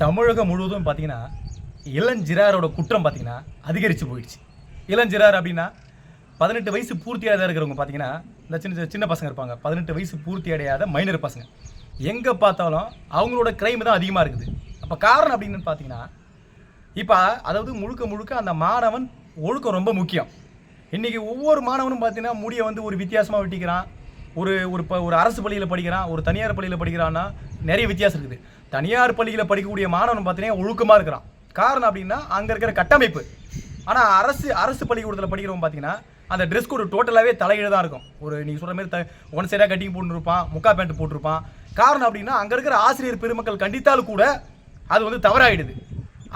தமிழகம் முழுவதும் பார்த்தீங்கன்னா இளஞ்சிறாரோட குற்றம் பார்த்தீங்கன்னா அதிகரித்து போயிடுச்சு. இளஞ்சிறார் அப்படின்னா பதினெட்டு வயசு பூர்த்தி அடையாத இருக்கிறவங்க பார்த்தீங்கன்னா இந்த சின்ன சின்ன பசங்க இருப்பாங்க. பதினெட்டு வயசு பூர்த்தி அடையாத மைனர் பசங்க. எங்கே பார்த்தாலும் அவங்களோட கிரைம் தான் அதிகமாக இருக்குது. அப்போ காரணம் அப்படின்னு பார்த்தீங்கன்னா இப்போ அதாவது முழுக்க முழுக்க அந்த மாணவன் ஒழுக்கம் ரொம்ப முக்கியம். இன்றைக்கி ஒவ்வொரு மாணவனும் பார்த்தீங்கன்னா முடியை வந்து ஒரு வித்தியாசமாக வெட்டிக்கிறான். ஒரு ஒரு ப ஒரு அரசு பள்ளியில் படிக்கிறான் ஒரு தனியார் பள்ளியில் படிக்கிறான்னா நிறைய வித்தியாசம் இருக்குது. தனியார் பள்ளியில் படிக்கக்கூடிய மாணவன் பார்த்தீங்கன்னா ஒழுக்கமாக இருக்கிறான். காரணம் அப்படின்னா அங்கே இருக்கிற கட்டமைப்பு. ஆனால் அரசு அரசு பள்ளிக்கூடத்தில் படிக்கிறவங்க பார்த்தீங்கன்னா அந்த ட்ரெஸ் கோடு டோட்டலாகவே தலையீடு தான் இருக்கும். ஒரு நீங்கள் சொல்கிற மாதிரி த ஒன் சைடாக கட்டிங் போட்டுருப்பான் முக்கா பேண்ட் போட்டிருப்பான். காரணம் அப்படின்னா அங்கே இருக்கிற ஆசிரியர் பெருமக்கள் கண்டித்தாலும் கூட அது வந்து தவறாயிடுது.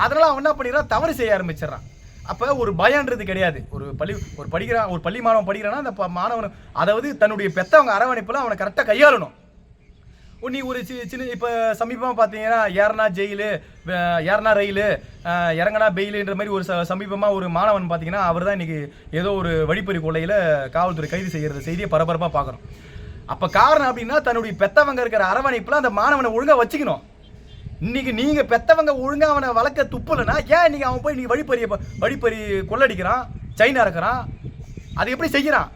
அதனால் அவன் என்ன பண்ணிடுறான்? தவறு செய்ய ஆரம்பிச்சிடுறான். அப்போ ஒரு பயன்றது கிடையாது. ஒரு பள்ளி ஒரு படிக்கிறான் ஒரு பள்ளி மாணவன் படிக்கிறான்னா அந்த மாணவன் அதாவது தன்னுடைய பெற்றவங்க அரவணைப்பில் அவனை கரெக்டாக கையாளணும். நீ ஒரு சி சின்ன இப்போ சமீபமாக பார்த்தீங்கன்னா ஏறனா ஜெயிலு ஏறனா ரயிலு இறங்கனா பெயிலுன்ற மாதிரி ஒரு ச சமீபமாக ஒரு மாணவன் பார்த்தீங்கன்னா அவர் தான் இன்றைக்கி ஏதோ ஒரு வழிப்பறி கொள்ளையில் காவல்துறை கைது செய்கிற செய்தியை பரபரப்பாக பார்க்குறோம் அப்போ காரணம் அப்படின்னா தன்னுடைய பெத்தவங்க இருக்கிற அரவணைப்பில் அந்த மாணவனை ஒழுங்காக வச்சுக்கணும். இன்னைக்கு நீங்க பெத்தவங்க ஒழுங்கா அவனை வளர்க்க துப்புலனா ஏன் இன்னைக்கு அவன் போய் நீ வழிப்பறி வழிப்பறி கொள்ளடிக்கிறான்? சைனா இருக்கிறான். அது எப்படி செய்கிறான்?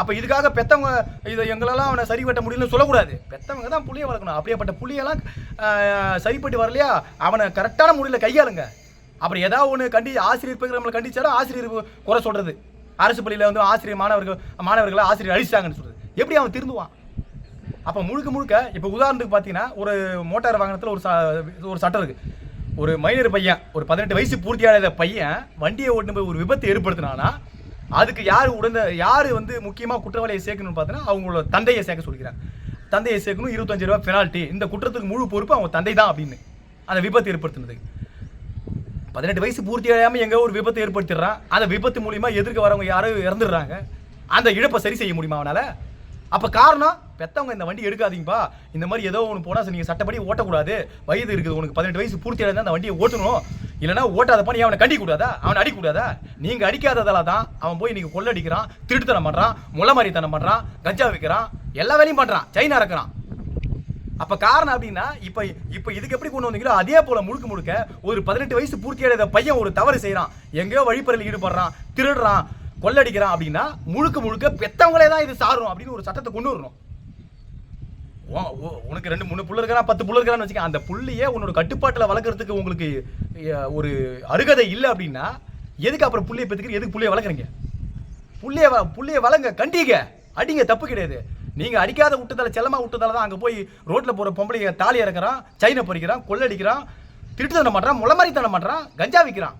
அப்ப இதுக்காக பெத்தவங்க இதை எங்களெல்லாம் அவனை சரி வெட்ட முடியலன்னு சொல்லக்கூடாது. பெத்தவங்க தான் புளிய வளர்க்கணும். அப்படியேப்பட்ட புளியெல்லாம் சரிப்பட்டு வரலையா? அவனை கரெக்டான முறையில் கையாளுங்க. அப்புறம் ஏதாவது ஒன்று கண்டி ஆசிரியர் போய் நம்மளை கண்டிச்சாலும் ஆசிரியர் குறை சொல்றது. அரசு பள்ளியில் வந்து ஆசிரியர் மாணவர்கள் மாணவர்களை ஆசிரியர் அழிச்சிட்டாங்கன்னு சொல்றது. எப்படி அவன் திருந்துவான்? அப்போ முழுக்க முழுக்க இப்போ உதாரணத்துக்கு பார்த்தீங்கன்னா ஒரு மோட்டார் வாகனத்தில் ஒரு ச- ஒரு சட்டம் இருக்குது ஒரு மைனர் பையன் ஒரு பதினெட்டு வயசு பூர்த்தியாகாத பையன் வண்டியை ஓட்டுன்னு போய் ஒரு விபத்து ஏற்படுத்தினானா அதுக்கு யார் உடந்த யார் வந்து முக்கியமாக குற்றவாளியை சேர்க்கணும்னு பார்த்தீங்கன்னா அவங்களோட தந்தையை சேர்க்க சொல்லிக்கிறாங்க. தந்தையை சேர்க்கணும் இருபத்தஞ்சு ரூபா பெனால்ட்டி இந்த குற்றத்துக்கு முழு பொறுப்பு அவங்க தந்தை தான் அப்படின்னு அந்த விபத்து ஏற்படுத்தினதுக்கு பதினெட்டு வயசு பூர்த்தி அடையாம எங்கே ஒரு விபத்து ஏற்படுத்திடுறான். அந்த விபத்து மூலியமாக எதிர்க்க வரவங்க யாரும் இறந்துடுறாங்க. அந்த இழப்பை சரி செய்ய முடியுமா அவனால்? அப்போ காரணம் பெத்தவங்க இந்த வண்டி எடுக்காதீங்கப்பா. இந்த மாதிரி ஏதோ ஒன்று போனால் நீங்கள் சட்டப்படி ஓட்டக்கூடாது. வயது இருக்குது உனக்கு பதினெட்டு வயசு பூர்த்தி அடைந்தா அந்த வண்டியை ஓட்டணும். இல்லைன்னா ஓட்டாதப்பா நீ அவனை கண்டிக்கூடாதா அவனை அடிக்கூடாதா நீங்கள் அடிக்காததால தான் அவன் போய் நீங்க கொள்ளடிக்கிறான் திருட்டுத்தனம் பண்ணுறான் முளமாரித்தனம் பண்ணுறான் கஞ்சா விற்கிறான் எல்லா வேலையும் பண்ணுறான் சைனா இறக்குறான் அப்ப காரணம் அப்படின்னா இப்ப இப்ப இதுக்கு எப்படி கொண்டு வந்தீங்களோ அதே போல முழுக்க முழுக்க ஒரு பதினெட்டு வயசு பூர்த்தி பையன் ஒரு தவறு செய்கிறான் எங்கேயோ வழிப்பறையில் ஈடுபடுறான் திருடுறான் கொள்ளடிக்கிறான் அப்படின்னா முழுக்க முழுக்க பெத்தவங்களே தான் இது சாரும் அப்படின்னு ஒரு சட்டத்தை கொண்டு வரணும். உனக்கு ரெண்டு மூணு புள்ள இருக்கிறான் பத்து புள்ள இருக்கிறான்னு வச்சுக்க அந்த புள்ளியை உன்னோட கட்டுப்பாட்டில் வளர்க்குறதுக்கு உங்களுக்கு ஒரு அருகதை இல்லை அப்படின்னா எதுக்கு அப்புறம் புள்ளியை பெற்றுக்கிற எதுக்கு புள்ளியை வளர்க்குறீங்க? புள்ளியை புள்ளியை வளங்க கண்டிங்க. அடிங்க தப்பு கிடையாது. நீங்கள் அடிக்காத விட்டதால செல்லமாக விட்டதால தான் அங்கே போய் ரோட்டில் போகிற பொம்பளைய தாலி இறக்குறான் சைனை பறிக்கிறான் கொள்ளடிக்கிறான் திருட்டுத்தனம் பண்றான் முளமாரித்தனம் பண்ணுறான் கஞ்சா விற்கிறான்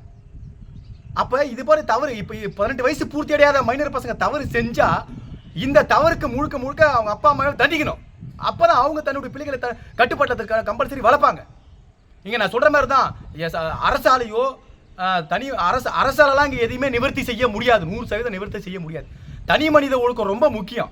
அப்ப இது போல தவறு இப்ப பதினெட்டு வயசு பூர்த்தி அடையாத மைனர் பசங்க தவறு செஞ்சா இந்த தவறுக்கு முழுக்க முழுக்க அவங்க அப்பா அம்மா தண்டிக்கணும். அப்பதான் அவங்க தன்னுடைய பிள்ளைகளை த- கட்டுப்பாட்டத்துக்கு கம்பல்சரி வளர்ப்பாங்க. இங்க நான் சொல்ற மாதிரி தான் எஸ், அரசாலையோ தனி அரசு அரசாலலாம் இங்கே எதையுமே நிவர்த்தி செய்ய முடியாது. நூறு சதவீதம் நிவர்த்தி செய்ய முடியாது. தனி மனித ஒழுக்கம் ரொம்ப முக்கியம்.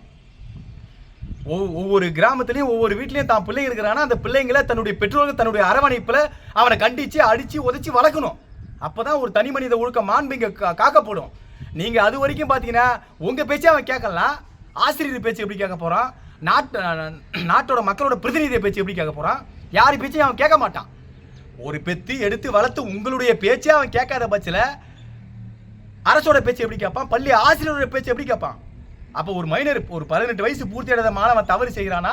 ஒவ்வொ- ஒவ்வொரு கிராமத்துலேயும் ஒவ்வொரு வீட்லேயும் தான் பிள்ளைங்க இருக்கிறானா அந்த பிள்ளைங்களை தன்னுடைய பெற்றோர்கள் தன்னுடைய அரவணைப்பில் அவனை கண்டித்து அடித்து உதச்சி வளர்க்கணும். அப்பதான் ஒரு தனி மனித ஒழுக்க மாண்பு இங்கே கா- காக்கப்படும். நீங்கள் அது வரைக்கும் பார்த்தீங்கன்னா உங்கள் பேச்சே அவன் கேட்கலாம் ஆசிரியர் பேச்சு எப்படி கேட்க போகிறான் நாட்டு நாட்டோட மக்களோட பிரதிநிதியை பேச்சு எப்படி கேட்க போகிறான் யார் பேச்சையும் அவன் கேட்க மாட்டான். ஒரு பெத்து எடுத்து வளர்த்து உங்களுடைய பேச்சே அவன் கேட்காத பட்சத்தில் அரசோட பேச்சு எப்படி கேட்பான்? பள்ளி ஆசிரியரோட பேச்சு எப்படி கேட்பான்? அப்போ ஒரு மைனர் ஒரு பதினெட்டு வயசு பூர்த்தி அடைந்த மாணவன் தவறு செய்கிறானா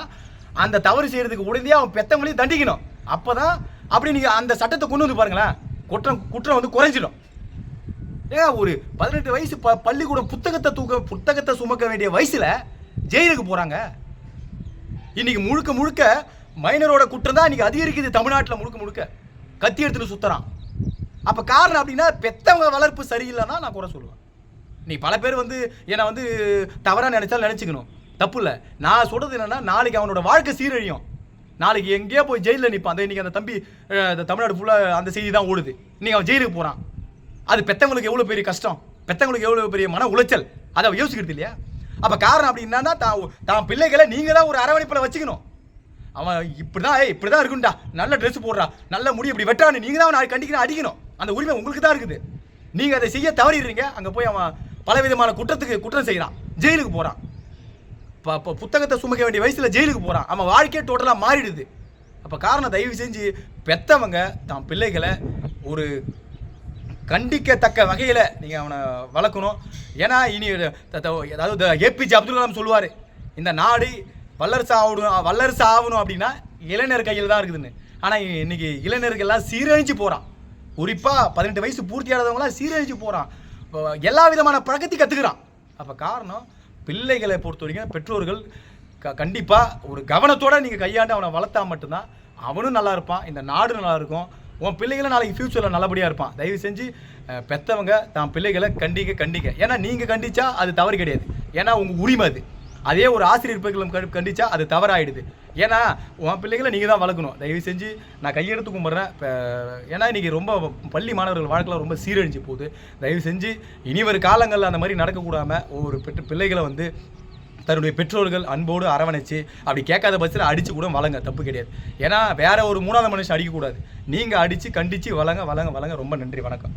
அந்த தவறு செய்கிறதுக்கு உடனே அவன் பெத்தவங்களையும் தண்டிக்கணும். அப்போ தான் அப்படி நீங்கள் அந்த சட்டத்தை கொண்டு வந்து பாருங்களேன். குற்றம் குற்றம் வந்து குறைஞ்சிடும். ஏன் ஒரு பதினெட்டு வயசு ப பள்ளிக்கூடம் புத்தகத்தை தூக்க புத்தகத்தை சுமக்க வேண்டிய வயசில் ஜெயிலுக்கு போகிறாங்க இன்னைக்கு முழுக்க முழுக்க மைனரோட குற்றம் தான் இன்றைக்கி அதிகரிக்குது தமிழ்நாட்டில் முழுக்க முழுக்க. கத்தி எடுத்துகிட்டு சுத்துறான். அப்போ காரணம் அப்படின்னா பெத்தவங்க வளர்ப்பு சரியில்லைன்னா நான் குறை சொல்லுவேன். நீ பல பேர் வந்து என்னை வந்து தவறாக நினைச்சாலும் நினச்சிக்கணும். தப்பு இல்லை. நான் சொல்கிறது என்னென்னா நாளைக்கு அவனோட வாழ்க்கை சீரழியும். நாளைக்கு எங்கேயோ போய் ஜெயிலில் நிற்பான் அந்த இன்னைக்கு அந்த தம்பி தமிழ்நாடு ஃபுல்லாக அந்த செய்தி தான் ஓடுது. இன்னைக்கு அவன் ஜெயிலுக்கு போகிறான் அது பெத்தவங்களுக்கு எவ்வளோ பெரிய கஷ்டம்? பெத்தவங்களுக்கு எவ்வளோ பெரிய மன உளைச்சல்? அதை அவன் யோசிக்கிறது இல்லையா? அப்போ காரணம் அப்படின்னா தான் தான் பிள்ளைகளை நீங்கள் தான் ஒரு அரவணைப்பில் வச்சுக்கணும். அவன் இப்படி தான் ஏய் இப்படிதான் இருக்குண்டா நல்ல ட்ரெஸ் போடுறா. நல்ல முடி இப்படி வெட்டான்னு நீங்கள் தான் அவனை கண்டிக்கணும் அடிக்கணும். அந்த உரிமை உங்களுக்கு தான் இருக்குது. நீங்கள் அதை செய்ய தவறிடுறீங்க. அங்கே போய் அவன் பலவிதமான குற்றத்துக்கு குற்றம் செய்கிறான் ஜெயிலுக்கு போகிறான் புத்தகத்தை சுமக்க வேண்டிய வயசில் ஜெயிலுக்கு போகிறான் அவன் வாழ்க்கையே டோட்டலாக மாறிடுது. அப்போ காரணம் தயவு செஞ்சு பெத்தவங்க தான் பிள்ளைகளை ஒரு கண்டிக்கத்தக்க வகையில் நீங்கள் அவனை வளர்க்கணும். ஏன்னா இனி த- த- அதாவது ஏபிஜே அப்துல் கலாம் சொல்லுவார் இந்த நாடு வல்லரசு ஆகணும் வல்லரசு ஆகணும் அப்படின்னா இளைஞர் கையில் தான் இருக்குதுன்னு. ஆனால் இன்னைக்கு இளைஞர்கள்லாம் சீரழிஞ்சு போகிறான் குறிப்பாக பதினெட்டு வயசு பூர்த்தியானவங்களாம் சீரழிஞ்சு போகிறான் எல்லா விதமான பழக்கத்தையும் கற்றுக்கிறான் அப்போ காரணம் பிள்ளைகளை பொறுத்த வரைக்கும் பெற்றோர்கள் க கண்டிப்பாக ஒரு கவனத்தோடு நீங்கள் கையாண்டு அவனை வளர்த்தா மட்டும்தான் அவனும் நல்லா இருப்பான் இந்த நாடு நல்லா இருக்கும். உன் பிள்ளைகளை நாளைக்கு ஃப்யூச்சரில் நல்லபடியாக இருப்பான். தயவு செஞ்சு பெற்றவங்க தான் பிள்ளைகளை கண்டிக்க கண்டிக்க ஏன்னா நீங்கள் கண்டிச்சா அது தவறு கிடையாது. ஏன்னா உங்கள் உரிமை அது. அதே ஒரு ஆசிரியர் பிள்ளைகளும் கண்டிச்சா அது தவறாயிடுது. ஏன்னா உன் பிள்ளைகளை நீங்கள் தான் வளர்க்கணும். தயவு செஞ்சு நான் கையெடுத்து கும்பிட்றேன். இப்போ ஏன்னா இன்றைக்கி ரொம்ப பள்ளி மாணவர்கள் வாழ்க்கையில் ரொம்ப சீரழிஞ்சு போகுது. தயவு செஞ்சு இனி வரும் காலங்களில் அந்த மாதிரி நடக்கக்கூடாமல் ஒவ்வொரு பெற்று பிள்ளைகளை வந்து தன்னுடைய பெற்றோர்கள் அன்போடு அரவணைச்சு அப்படி கேட்காத பட்சத்தில் அடித்து கூட வளங்க. தப்பு கிடையாது. ஏன்னா வேற ஒரு மூணாவது மனுஷன் அடிக்கக்கூடாது. நீங்கள் அடித்து கண்டித்து வளங்க வளங்க வளங்க. ரொம்ப நன்றி. வணக்கம்.